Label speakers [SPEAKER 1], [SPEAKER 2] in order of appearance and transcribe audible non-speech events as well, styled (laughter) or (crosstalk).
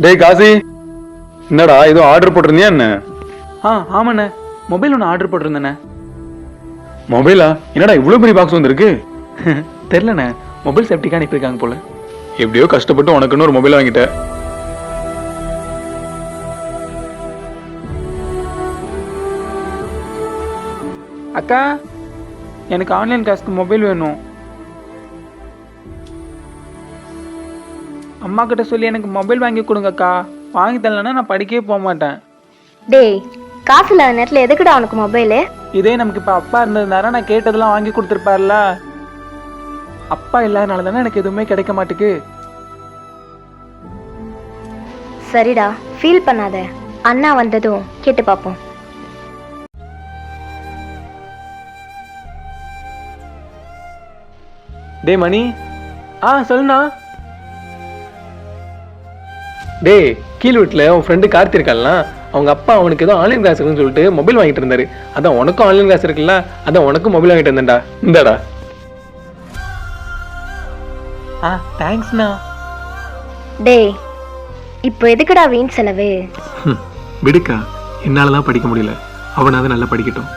[SPEAKER 1] டேய் காசி. என்னடா ஏதோ ஆர்டர் போட்டிருந்தியா என்ன?
[SPEAKER 2] ஆ ஆமாண்ணே. மொபைல் ஒன்று ஆர்டர் போட்டிருந்தேண்ணே.
[SPEAKER 1] மொபைலா? என்னடா இவ்வளோ பெரிய பாக்ஸ் வந்திருக்கு? (laughs)
[SPEAKER 2] தெரிலண்ணே மொபைல் சேஃப்டிக்கு அனுப்பியிருக்காங்க போல.
[SPEAKER 1] எப்படியோ கஷ்டப்பட்டு உனக்குன்னு ஒரு மொபைல் வாங்கிட்ட
[SPEAKER 2] அக்கா எனக்கு ஆன்லைன் கிளாஸ்க்கு மொபைல் வேணும். அம்மா கிட்ட சொல்லி எனக்கு மொபைல் வாங்கி கொடுங்கக்கா. வாங்கி தரலன்னா நான் படிக்கவே போக மாட்டேன்
[SPEAKER 3] டேய் காசு இல்லாத நேரத்தில் எதுக்குடா உனக்கு மொபைலு
[SPEAKER 2] இதே நமக்கு இப்போ அப்பா இருந்ததுனால நான் கேட்டதெல்லாம் வாங்கி கொடுத்துருப்பார்ல. அப்பா இல்லாதனால தானே எனக்கு எதுவுமே கிடைக்க மாட்டுக்கு.
[SPEAKER 3] சரிடா ஃபீல் பண்ணாத. அண்ணா வந்ததும் கேட்டு பார்ப்போம்
[SPEAKER 2] டேய் மணி. ஆ சொல்லுண்ணா.
[SPEAKER 4] டேய் கீழ் வீட்டில் உன் ஃப்ரெண்டு கார்த்தி இருக்கான்ல அவங்க அப்பா அவனுக்கு ஏதோ ஆன்லைன் கிளாஸ் இருக்குன்னு சொல்லிட்டு மொபைல் வாங்கிட்டு இருந்தாரு. அதான் உனக்கும் ஆன்லைன் கிளாஸ் இருக்குல்ல அதான் உனக்கும் மொபைல் வாங்கிட்டு வந்தேன்டா. இந்தாடா.
[SPEAKER 2] ஆ தேங்க்ஸ்ண்ணா
[SPEAKER 3] டேய் இப்போ எதுக்குடா வீண் செலவு?
[SPEAKER 4] விடுக்கா. என்னால தான் படிக்க முடியல. அவனாவது நல்லா படிக்கட்டும்.